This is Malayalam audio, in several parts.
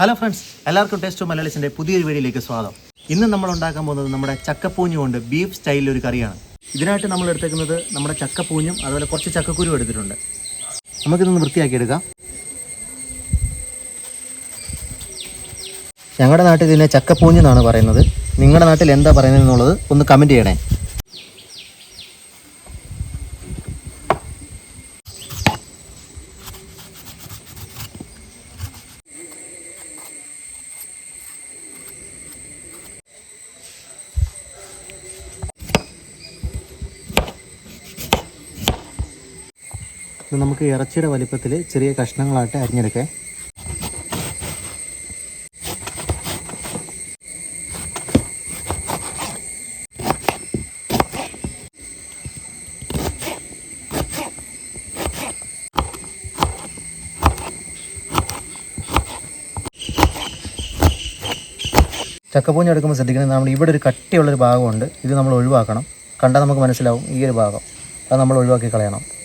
ഹലോ ഫ്രണ്ട്സ് എല്ലാവർക്കും ടേസ്റ്റ് മലയാളിസിന്റെ പുതിയൊരു വീഡിയോയിലേക്ക് സ്വാഗതം. ഇന്ന് നമ്മൾ ഉണ്ടാക്കാൻ പോകുന്നത് നമ്മുടെ ചക്കപ്പൂഞ്ഞ് കൊണ്ട് ബീഫ് സ്റ്റൈലിൽ ഒരു കറിയാണ്. ഇതിനായിട്ട് നമ്മൾ എടുത്തേക്കുന്നത് നമ്മുടെ ചക്കപ്പൂഞ്ഞും അതുപോലെ കുറച്ച് ചക്കക്കുരു എടുത്തിട്ടുണ്ട്. നമുക്കിതൊന്ന് വൃത്തിയാക്കി എടുക്കാം ഞങ്ങളുടെ നാട്ടിൽ ഇതിനെ ചക്കപ്പൂഞ്ഞ് എന്നാണ് പറയുന്നത്. നിങ്ങളുടെ നാട്ടിൽ എന്താ പറയുന്നത് എന്നുള്ളത് ഒന്ന് കമന്റ് ചെയ്യണേ. ഇത് നമുക്ക് ഇറച്ചിയുടെ വലിപ്പത്തിൽ ചെറിയ കഷ്ണങ്ങളായിട്ട് അരിഞ്ഞെടുക്കാം. ചക്കപ്പൂഞ്ഞ് എടുക്കുമ്പോൾ ശ്രദ്ധിക്കുന്നത് നമ്മൾ ഇവിടെ ഒരു കട്ടിയുള്ളൊരു ഭാഗമുണ്ട്. ഇത് നമ്മൾ ഒഴിവാക്കണം. കണ്ടാൽ നമുക്ക് മനസ്സിലാവും ഈ ഒരു ഭാഗം. അത് നമ്മൾ ഒഴിവാക്കി കളയണം.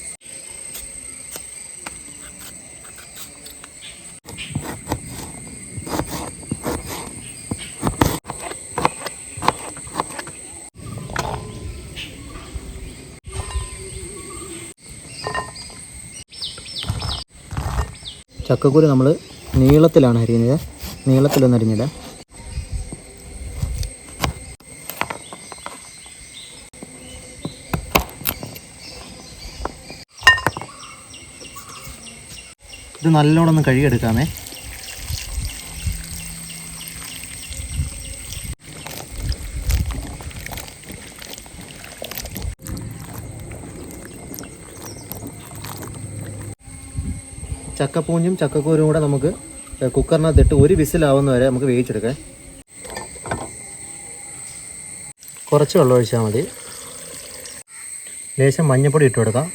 ചക്കക്കുരു നമ്മൾ നീളത്തിലാണ് അരിയുന്നത്. നീളത്തിലൊന്നും അരിഞ്ഞില്ല ഇത് നല്ലോണം ഒന്ന് കഴുകിയെടുക്കാമേ. ചക്കപ്പൂഞ്ഞും ചക്കക്കൂരും കൂടെ നമുക്ക് കുക്കറിനകത്തിട്ട് ഒരു വിസിലാവുന്ന വരെ നമുക്ക് വേവിച്ചെടുക്കാം. കുറച്ച് വെള്ളം ഒഴിച്ചാൽ മതി. ലേശം മഞ്ഞൾപ്പൊടി ഇട്ട് കൊടുക്കാം.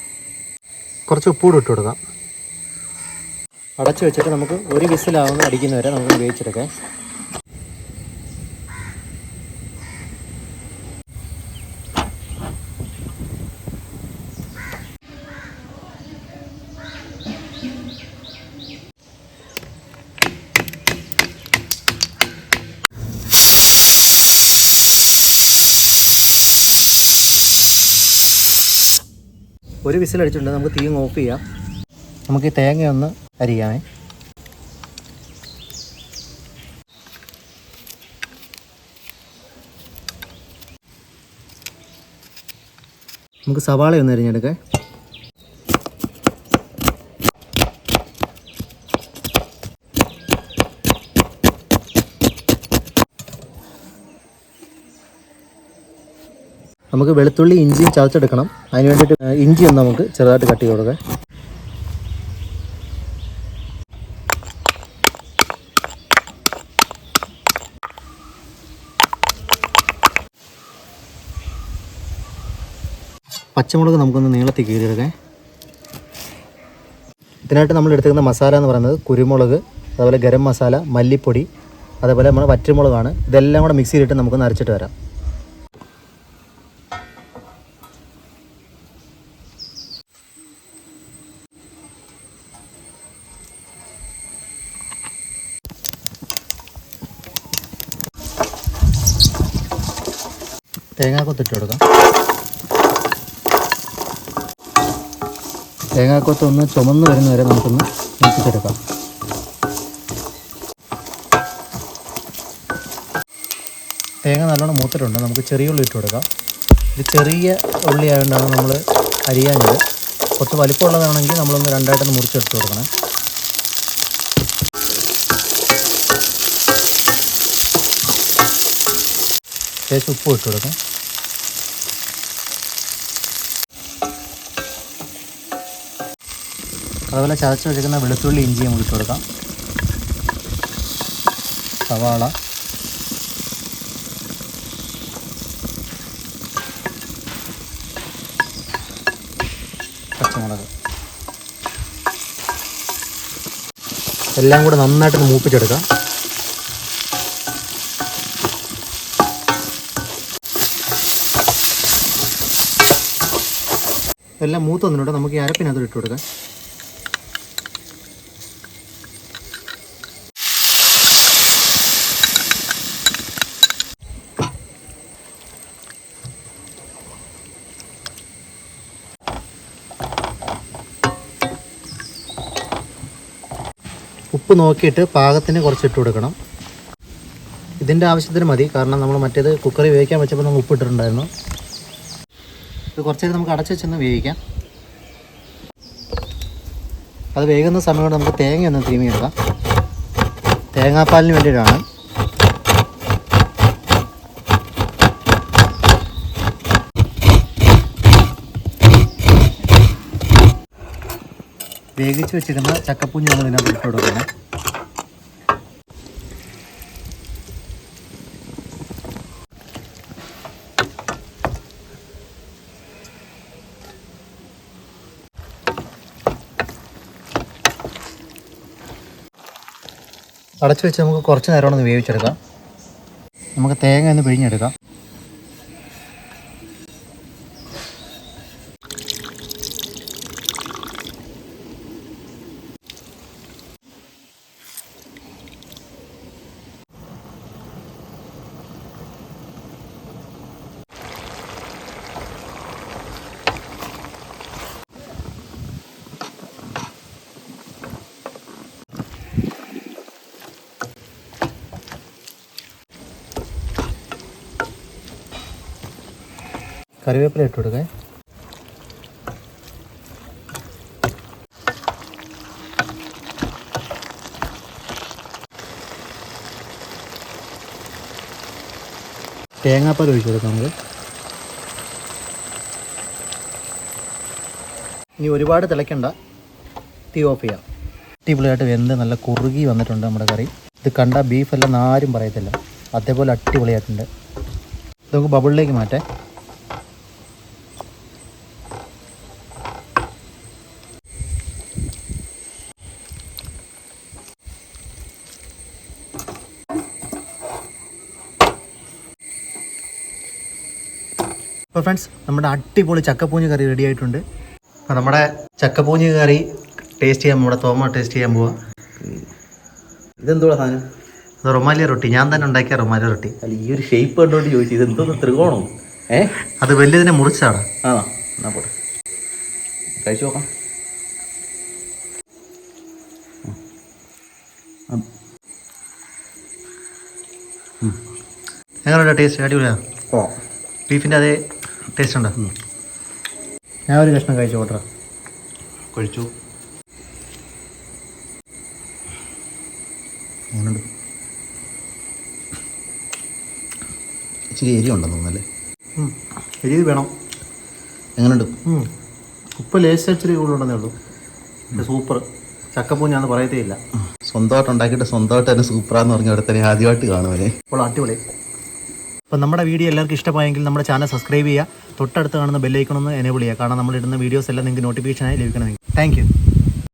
കുറച്ച് ഉപ്പൂടി ഇട്ട് കൊടുക്കാം. അടച്ചു വെച്ചിട്ട് നമുക്ക് ഒരു വിസിലാവുന്ന അടിക്കുന്ന വരെ നമുക്ക് വേവിച്ചെടുക്കാം. ഒരു വിസിൽ അടിച്ചിട്ടുണ്ട് നമുക്ക് തീ ഓഫ് ചെയ്യാം. നമുക്ക് ഈ തേങ്ങ ഒന്ന് അരിയാമേ. നമുക്ക് സവാള ഒന്ന് അരിഞ്ഞെടുക്കാം. നമുക്ക് വെളുത്തുള്ളി ഇഞ്ചിയും ചതച്ചെടുക്കണം. അതിന് വേണ്ടിയിട്ട് ഇഞ്ചി ഒന്ന് നമുക്ക് ചെറുതായിട്ട് കട്ട് ചെയ്ത് കൊടുക്കാം. പച്ചമുളക് നമുക്കൊന്ന് നീളത്തിൽ കീറിയെടുക്കാം. ഇതിനായിട്ട് നമ്മൾ എടുത്തിരിക്കുന്ന മസാല എന്ന് പറയുന്നത് കുരുമുളക് അതുപോലെ ഗരം മസാല മല്ലിപ്പൊടി അതേപോലെ നമ്മൾ വറ്റൽമുളകാണ്. ഇതെല്ലാം കൂടെ മിക്സിയിലിട്ട് നമുക്കൊന്ന് അരച്ചിട്ട് വരാം. തേങ്ങാക്കൊത്ത് കൊത്തിട്ട് കൊടുക്കാം. തേങ്ങാക്കൊത്ത് ഒന്ന് ചുമന്ന് വരുന്ന വരെ നമുക്കൊന്ന് മിക്സിച്ചെടുക്കാം തേങ്ങ നല്ലോണം മൂത്തിട്ടുണ്ട്. നമുക്ക് ചെറിയ ഉള്ളി ഇട്ട് കൊടുക്കാം. ഇത് ചെറിയ ഉള്ളി ആയതുകൊണ്ടാണ് നമ്മൾ അരിയാഞ്ഞത്. കുറച്ച് വലിപ്പമുള്ളതാണെങ്കിൽ നമ്മളൊന്ന് രണ്ടായിട്ടൊന്ന് മുറിച്ചെടുത്ത് കൊടുക്കണം. ശേഷം ഉപ്പ് ഇട്ട് കൊടുക്കാം. അതുപോലെ ചതച്ച് വെച്ചിരിക്കുന്ന വെളുത്തുള്ളി ഇഞ്ചി നമുക്ക് ഇട്ട് കൊടുക്കാം. സവാള. പച്ചമുളക്. എല്ലാം കൂടെ നന്നായിട്ട് മൂപ്പിച്ചെടുക്കാം. എല്ലാം മൂത്ത് വന്നിട്ടുണ്ട്. നമുക്ക് ഈ അരപ്പിനകത്ത് ഇട്ട് കൊടുക്കാം. ഉപ്പ് നോക്കിയിട്ട് പാകത്തിന് കുറച്ച് ഇട്ട് കൊടുക്കണം. ഇതിന്റെ ആവശ്യത്തിന് മതി കാരണം നമ്മൾ മറ്റേത് കുക്കറിൽ വേവിക്കാൻ വെച്ചപ്പോൾ നമ്മൾ ഉപ്പ് ഇട്ടിട്ടുണ്ടായിരുന്നു. ഇത് കുറച്ച് നേരം നമുക്ക് അടച്ചു വെച്ചൊന്ന് വേവിക്കാം. അത് വേകുന്ന സമയം നമുക്ക് തേങ്ങ ഒന്ന് തിരുമിയെടുക്കാം തേങ്ങാപ്പാലിന് വേണ്ടിയിട്ടാണ്. വേവിച്ച് വെച്ചിരുന്ന ചക്കപ്പൂഞ്ഞ് നമ്മൾ ഇതിനകത്ത് ഇട്ട് കൊടുക്കണം. അടച്ചു വെച്ച് നമുക്ക് കുറച്ച് നേരം ഒന്ന് വേവിച്ചെടുക്കാം. നമുക്ക് തേങ്ങ ഒന്ന് പിഴിഞ്ഞെടുക്കാം. കറിവേപ്പില ഇട്ട് കൊടുക്കേ. തേങ്ങാപ്പാൽ ഒഴിച്ചു കൊടുക്കാം നമുക്ക്. ഇനി ഒരുപാട് തിളയ്ക്കണ്ട. തീ ഓഫ് ചെയ്യാം. അടിപൊളിയായിട്ട് വെന്ത് നല്ല കുറുകി വന്നിട്ടുണ്ട് നമ്മുടെ കറി. ഇത് കണ്ട ബീഫെല്ലാം ആരും പറയത്തില്ല. അതേപോലെ അടിപൊളിയായിട്ടുണ്ട്. നമുക്ക് ബബിളിലേക്ക് മാറ്റേ. അപ്പോൾ ഫ്രണ്ട്സ് നമ്മുടെ അടിപൊളി ചക്കപ്പൂഞ്ഞ് കറി റെഡി ആയിട്ടുണ്ട്. അപ്പോൾ നമ്മുടെ ചക്കപ്പൂഞ്ഞ് കറി ടേസ്റ്റ് ചെയ്യാൻ നമ്മുടെ തോമ ടേസ്റ്റ് ചെയ്യാൻ പോവാം. ഇതെന്തുവാ സാധനം? അത് റൊമാലിയ റൊട്ടി. ഞാൻ തന്നെ ഉണ്ടാക്കിയ റൊമാലിയ റൊട്ടി. അല്ല ഈ ഒരു ഷേപ്പ് കണ്ടോണ്ട് ചോദിച്ചു ഇത് എന്തോ ത്രികോണം? ഏ? അത് വലിയതിനെ മുറിച്ചാണ്. ആണോ? എന്നാ പോട്ടെ. കഴിച്ചു നോക്കാം. എങ്ങനെയുണ്ട് ടേസ്റ്റ് അടിപൊളിയാണ് ഓ. ബീഫിന്റെ അതേ ടേസ്റ്റ് ഉണ്ടോ? ഞാൻ ഒരു കഷ്ണം കഴിച്ചു ഓട്ടറ കഴിച്ചു. അങ്ങനെയുണ്ട് ഇച്ചിരി എരി ഉണ്ടെന്ന് തോന്നുന്നല്ലേ? എരി വേണം. എങ്ങനെയുണ്ട്. ഉപ്പ് ലേശം ഇച്ചിരി കൂടുതലുണ്ടെന്നേ ഉള്ളൂ. സൂപ്പർ. ചക്കപ്പൂ ഞാൻ പറയത്തേ ഇല്ല സ്വന്തമായിട്ട് ഉണ്ടാക്കിയിട്ട് സ്വന്തമായിട്ട് തന്നെ സൂപ്പറാന്ന് പറഞ്ഞ അവിടെ തന്നെ ആദ്യമായിട്ട് കാണുവനെ അപ്പോൾ അടിപൊളി. അപ്പോൾ നമ്മുടെ വീഡിയോ എല്ലാവർക്കും ഇഷ്ടമായെങ്കിൽ നമ്മുടെ ചാനൽ സബ്സ്ക്രൈബ് ചെയ്യുക തൊട്ടടുത്ത് കാണുന്ന ബെല്ലൈക്കണമെന്ന് എനേബിൾ ചെയ്യുക. കാരണം നമ്മളിടുന്ന വീഡിയോസ് എല്ലാം നിങ്ങൾക്ക് നോട്ടിഫിക്കേഷനായി ലഭിക്കണമെങ്കിൽ. താങ്ക്